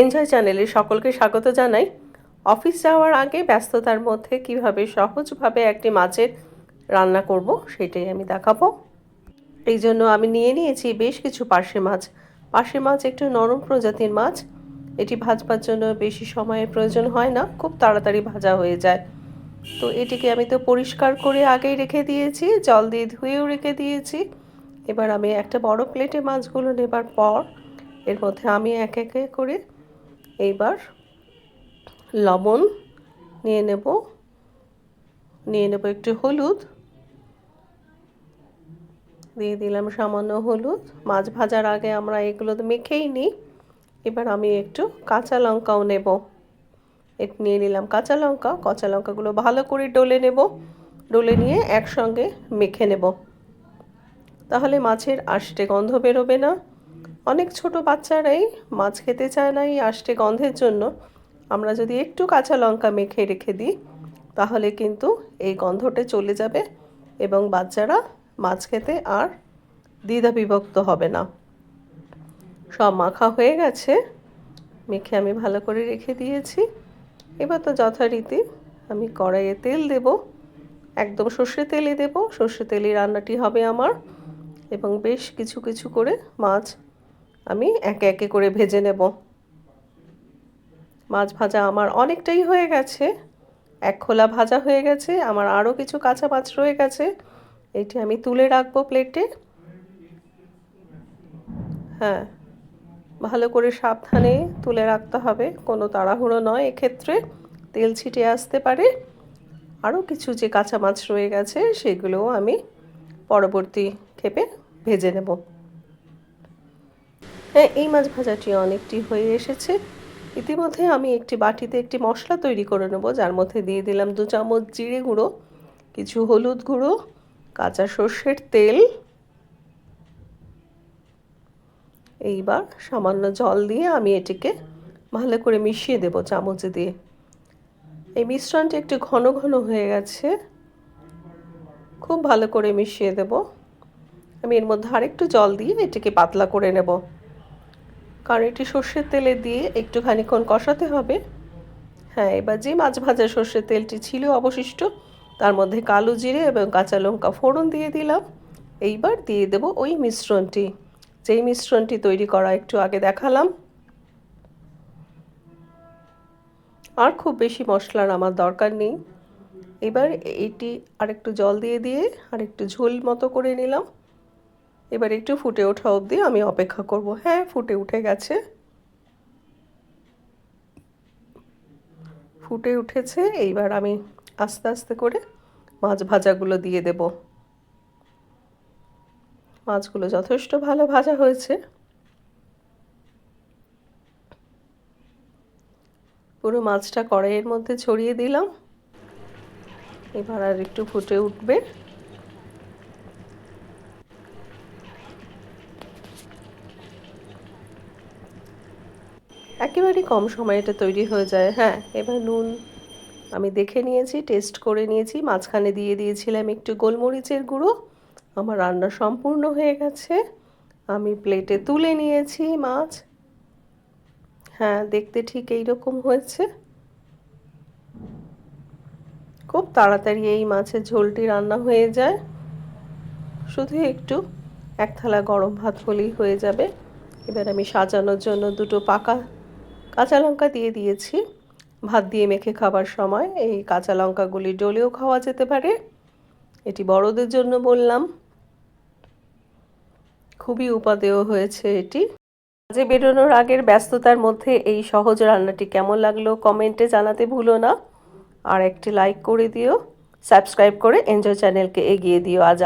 Enjoy চ্যানেলে সকলকে স্বাগত জানাই। অফিস যাওয়ার আগে ব্যস্ততার মধ্যে কীভাবে সহজভাবে একটি মাছের রান্না করব সেটাই আমি দেখাবো। এই জন্য আমি নিয়ে নিয়েছি বেশ কিছু পার্শে মাছ। পার্শে মাছ একটু নরম প্রজাতির মাছ। এটি ভাজবার জন্য বেশি সময়ের প্রয়োজন হয় না, খুব তাড়াতাড়ি ভাজা হয়ে যায়। তো এটিকে আমি তো পরিষ্কার করে আগেই রেখে দিয়েছি, জল দিয়ে ধুয়েও রেখে দিয়েছি। এবার আমি একটা বড় প্লেটে মাছগুলো নেবার পর এর মধ্যে আমি এক একে করে এইবার লবণ নিয়ে নেব নিয়ে নেব একটু হলুদ। দিয়ে দিলাম সামান্য হলুদ। মাছ ভাজার আগে আমরা এগুলো মেখেই নিই। এবার আমি একটু কাঁচা লঙ্কাও নেব। একটু নিয়ে নিলাম কাঁচা লঙ্কা। কাঁচা লঙ্কাগুলো ভালো করে ডলে নেব। ডলে নিয়ে একসঙ্গে মেখে নেব। তাহলে মাছের আষ্টে গন্ধ বেরোবে না। অনেক ছোট বাচ্চারাই মাছ খেতে চায় না এই আষ্টে গন্ধের জন্য। আমরা যদি একটু কাঁচা লঙ্কা মেখে রেখে দিই, তাহলে কিন্তু এই গন্ধটা চলে যাবে এবং বাচ্চারা মাছ খেতে আর দ্বিধা বিভক্ত হবে না। সব মাখা হয়ে গেছে, মেখে আমি ভালো করে রেখে দিয়েছি। এবার তো যথারীতি আমি কড়াইয়ে তেল দেব, একদম সর্ষে তেলে দেব। সর্ষে তেলে রান্নাটি হবে আমার এবং বেশ কিছু কিছু করে মাছ আমি একে একে করে ভেজে নেব। মাছ ভাজা আমার অনেকটাই হয়ে গেছে। এক খোলা ভাজা হয়ে গেছে, আমার আরও কিছু কাঁচা মাছ রয়ে গেছে। এটি আমি তুলে রাখব প্লেটে। হ্যাঁ ভালো করে সাবধানে তুলে রাখতে হবে, কোনো তাড়াহুড়ো নয় এক্ষেত্রে। তেল ছিটে আসতে পারে। আরও কিছু যে কাঁচা মাছ রয়ে গেছে, সেগুলোও আমি পরবর্তী ক্ষেপে ভেজে নেব। হ্যাঁ এই মাছ ভাজাটি অনেকটি হয়ে এসেছে। ইতিমধ্যে আমি একটি বাটিতে একটি মশলা তৈরি করে নেব, যার মধ্যে দিয়ে দিলাম দু চামচ জিরে গুঁড়ো, কিছু হলুদ গুঁড়ো, কাঁচা সর্ষের তেল। এইবার সামান্য জল দিয়ে আমি এটিকে ভালো করে মিশিয়ে দেব চামচে দিয়ে। এই মিশ্রণটি একটু ঘন ঘন হয়ে গেছে। খুব ভালো করে মিশিয়ে দেব। আমি এর মধ্যে আরেকটু জল দিয়ে এটিকে পাতলা করে নেব। কারণ এটি সর্ষের তেলে দিয়ে একটু খানিক্ষণ কষাতে হবে। হ্যাঁ এবার যে মাছ ভাজা সর্ষের তেলটি ছিল অবশিষ্ট, তার মধ্যে কালো জিরে এবং কাঁচা লঙ্কা ফোড়ন দিয়ে দিলাম। এইবার দিয়ে দেব ওই মিশ্রণটি। যেই মিশ্রণটি তৈরি করা একটু আগে দেখালাম। আর খুব বেশি মশলার আমার দরকার নেই। এবার এটি আরেকটু জল দিয়ে দিয়ে আর একটু ঝোল মতো করে নিলাম। এবার একটু ফুটে ওঠা অবধি আমি অপেক্ষা করব। হ্যাঁ ফুটে উঠে গেছে। ফুটে উঠেছে, এইবার আমি আস্তে আস্তে করে মাছ ভাজাগুলো দিয়ে দেব। মাছগুলো যথেষ্ট ভালো ভাজা হয়েছে। পুরো মাছটা কড়াইয়ের মধ্যে ছড়িয়ে দিলাম। এবার আর একটু ফুটে উঠবে। একেবারেই কম সময়ে এটা তৈরি হয়ে যায়। হ্যাঁ এবার নুন আমি দেখে নিয়েছি, টেস্ট করে নিয়েছি। মাঝখানে দিয়ে দিয়েছিলাম একটু গোলমরিচের গুঁড়ো। আমার রান্না সম্পূর্ণ হয়ে গেছে। আমি প্লেটে তুলে নিয়েছি মাছ। হ্যাঁ দেখতে ঠিক এই রকম হয়েছে। খুব তাড়াতাড়ি এই মাছের ঝোলটি রান্না হয়ে যায়। শুধু একটু, এক থালা গরম ভাত হলেই হয়ে যাবে। এবার আমি সাজানোর জন্য দুটো পাকা কাঁচা লঙ্কা দিয়ে দিয়েছি। ভাত দিয়ে মেখে খাবার সময় এই কাঁচা লঙ্কাগুলি ডলেও খাওয়া যেতে পারে। এটি বড়দের জন্য বললাম। খুবই উপাদেয় হয়েছে এটি। কাজে বেরোনোর আগের ব্যস্ততার মধ্যে এই সহজ রান্নাটি কেমন লাগল কমেন্টে জানাতে ভুলো না। আর একটি লাইক করে দিও। সাবস্ক্রাইব করে এনজয় চ্যানেলকে এগিয়ে দিও। আজ